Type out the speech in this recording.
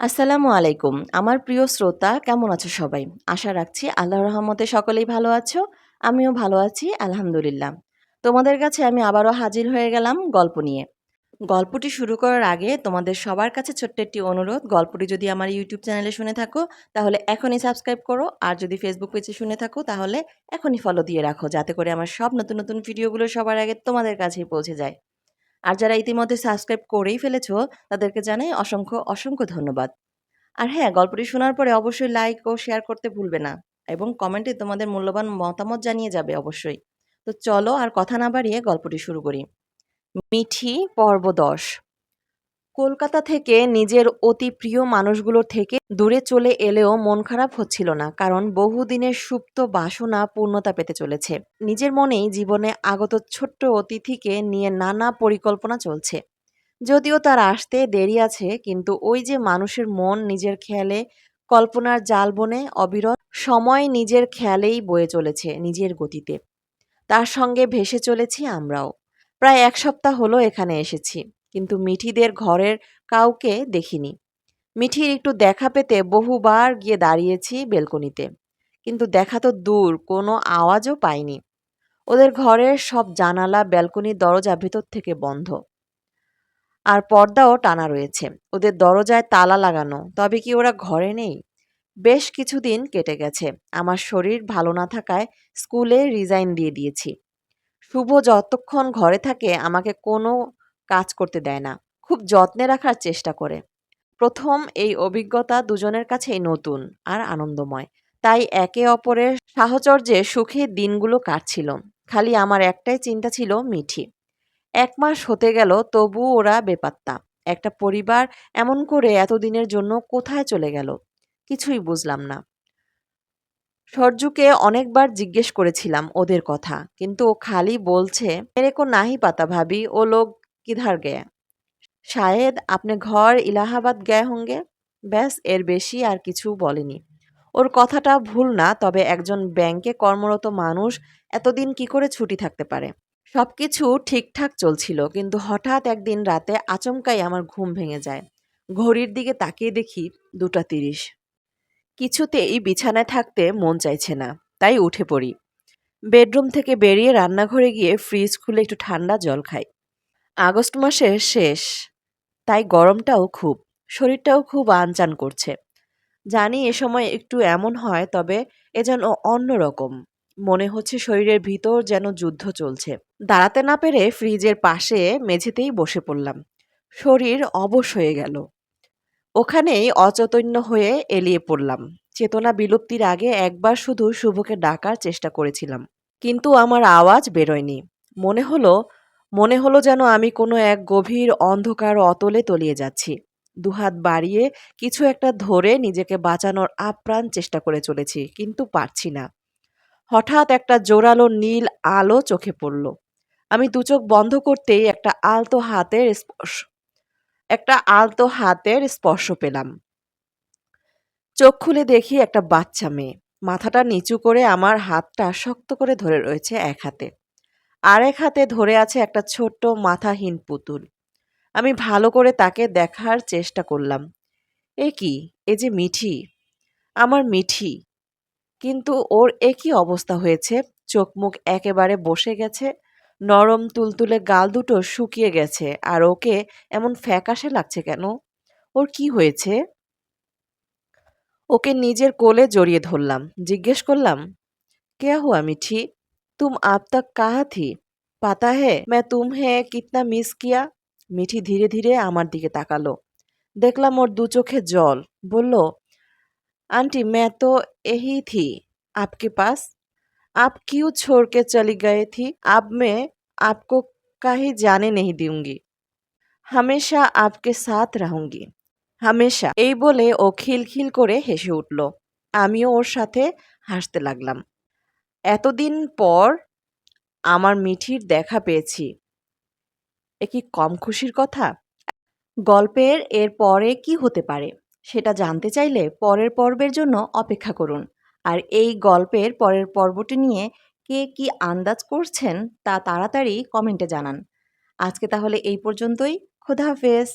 আসসালামু আলাইকুম। আমার প্রিয় শ্রোতা, কেমন আছো সবাই? আশা রাখছি আল্লাহ রহমতে সকলেই ভালো আছো, আমিও ভালো আছি, আলহামদুলিল্লাহ। তোমাদের কাছে আমি আবারও হাজির হয়ে গেলাম গল্প নিয়ে। গল্পটি শুরু করার আগে তোমাদের সবার কাছে ছোট্ট একটি অনুরোধ, গল্পটি যদি আমার ইউটিউব চ্যানেলে শুনে থাকো, তাহলে এখনই সাবস্ক্রাইব করো, আর যদি ফেসবুক পেজে শুনে থাকো, তাহলে এখনই ফলো দিয়ে রাখো, যাতে করে আমার সব নতুন নতুন ভিডিওগুলো সবার আগে তোমাদের কাছেই পৌঁছে যায়। আর যারা ইতিমধ্যে সাবস্ক্রাইব করেই ফেলেছ, তাদেরকে জানাই অসংখ্য অসংখ্য ধন্যবাদ। আর হ্যাঁ গল্পটি শোনার পরে অবশ্যই লাইক ও শেয়ার করতে ভুলবে না এবং কমেন্টে তোমাদের মূল্যবান মতামত জানিয়ে যাবে অবশ্যই। তো চলো আর কথা না বাড়িয়ে গল্পটি শুরু করি। মিঠি পর্ব দশ কলকাতা থেকে নিজের অতি প্রিয় মানুষগুলোর থেকে দূরে চলে এলেও মন খারাপ হচ্ছিল না, কারণ বহুদিনের সুপ্ত বাসনা পূর্ণতা পেতে চলেছে। নিজের মনেই জীবনে আগত ছোট্ট অতিথিকে নিয়ে নানা পরিকল্পনা চলছে। যদিও তার আসতে দেরি আছে, কিন্তু ওই যে মানুষের মন নিজের খেয়ালে, কল্পনার জাল বনে অবিরত, সময় নিজের খেয়ালেই বয়ে চলেছে নিজের গতিতে। তার সঙ্গে ভেসে চলেছি আমরাও। প্রায় এক সপ্তাহ হলো এখানে এসেছি। কিন্তু মিঠিদের ঘরের কাউকে দেখিনি। মিঠির একটু দেখা পেতে বহুবার গিয়ে দাঁড়িয়েছি বেলকনিতে। কিন্তু দেখা তো দূর, কোনো আওয়াজও পাইনি। ওদের ঘরের সব জানালা, ব্যালকনির দরজা ভেতর থেকে বন্ধ। আর পর্দাও টানা রয়েছে। ওদের দরজায় তালা লাগানো, তবে কি ওরা ঘরে নেই? বেশ কিছুদিন কেটে গেছে। আমার শরীর ভালো না থাকায় স্কুলে রিজাইন দিয়ে দিয়েছি। শুভ যতক্ষণ ঘরে থাকে, আমাকে কোনো কাজ করতে দেয় না। খুব যত্নে রাখার চেষ্টা করে। প্রথম এই অভিজ্ঞতা দুজনের কাছেই নতুন আর আনন্দময়। তাই একে অপরের সাহচর্যে সুখে দিনগুলো কাটছিল। খালি আমার একটাই চিন্তা ছিল মিঠি। এক মাস হতে গেল তবু ওরা বেপাত্তা। একটা পরিবার এমন করে এতদিনের জন্য কোথায় চলে গেল? কিছুই বুঝলাম না। সরজুকে অনেকবার জিজ্ঞেস করেছিলাম ওদের কথা। কিন্তু ও খালি বলছে মেরে নাহি পাতা ভাবি। ও লোক কিধার গেয়া শায়েদ, আপনি ঘর ইলাহাবাদ গয়ে হোঙ্গে? ব্যাস, এর বেশি আর কিছু বলেনি। ওর কথাটা ভুল না, তবে একজন ব্যাংকে কর্মরত মানুষ এতদিন কি করে ছুটি থাকতে পারে? সবকিছু ঠিকঠাক চলছিল, কিন্তু হঠাৎ একদিন রাতে আচমকাই আমার ঘুম ভেঙে যায়। ঘড়ির দিকে তাকিয়ে দেখি দুটা তিরিশ। কিছুতেই বিছানায় থাকতে মন চাইছে না, তাই উঠে পড়ি। বেডরুম থেকে বেরিয়ে রান্নাঘরে গিয়ে ফ্রিজ খুলে একটু ঠান্ডা জল খাই। আগস্ট মাসের শেষ। তাই গরমটাও খুব, শরীরটাও খুব আনচান করছে। জানি এ সময় একটু এমন হয়, তবে এ যেন অন্যরকম। মনে হচ্ছে শরীরের ভিতর যেন যুদ্ধ চলছে। দাঁড়াতে না পেরে ফ্রিজের পাশে মেঝেতেই বসে পড়লাম। শরীর অবশ হয়ে গেল। ওখানেই অচৈতন্য হয়ে এলিয়ে পড়লাম। চেতনা বিলুপ্তির আগে একবার শুধু শুভকে ডাকার চেষ্টা করেছিলাম। কিন্তু আমার আওয়াজ বেরোয়নি। মনে হলো মনে হলো যেন আমি কোনো এক গভীর অন্ধকার অতলে তলিয়ে যাচ্ছি। দুহাত বাড়িয়ে কিছু একটা ধরে নিজেকে বাঁচানোর আপ্রাণ চেষ্টা করে চলেছি, কিন্তু পারছি না। হঠাৎ একটা জোরালো নীল আলো চোখে পড়ল। আমি দুচোখ বন্ধ করতেই একটা আলতো হাতের স্পর্শ, একটা আলতো হাতের স্পর্শ পেলাম। চোখ খুলে দেখি একটা বাচ্চা মেয়ে। মাথাটা নিচু করে আমার হাতটা শক্ত করে ধরে রয়েছে এক হাতে। আর এক হাতে ধরে আছে একটা ছোট্ট মাথাহীন পুতুল। আমি ভালো করে তাকে দেখার চেষ্টা করলাম। এ কি? এ যে মিঠি। আমার মিঠি। কিন্তু ওর একই অবস্থা হয়েছে? চোখ মুখ একেবারে বসে গেছে, নরম তুলতুলে গাল দুটো শুকিয়ে গেছে, আর ওকে এমন ফ্যাকাশে লাগছে কেন? ওর কি হয়েছে? ওকে নিজের কোলে জড়িয়ে ধরলাম। জিজ্ঞেস করলাম, কে হুয়া মিঠি তুম আব তক কাহা থি পাতা হে मैं तुम्हें कितना মিস কিয়া মিঠি ধীরে ধীরে আমার দিকে তাকালো দেখলাম ওর দু চোখে জল বলল आंटी मैं तो यही थी आपके पास आप क्यों छोड़ के चली गई थी अब मैं आपको कहीं जाने नहीं दूंगी হামেশা আপকে সাথ রাহুঙ্গি হামেশা এই বলে ও খিলখিল করে হেসে উঠল আমিও ওর সাথে হাসতে লাগলাম এতদিন পর আমার মিঠির দেখা পেয়েছি। এ কি কম খুশির কথা? গল্পের এর পরে কি হতে পারে? সেটা জানতে চাইলে পরের পর্বের জন্য অপেক্ষা করুন। আর এই গল্পের পরের পর্বটি নিয়ে কে কি আন্দাজ করছেন তা তাড়াতাড়ি কমেন্টে জানান। আজকে তাহলে এই পর্যন্তই। খোদা হাফেজ।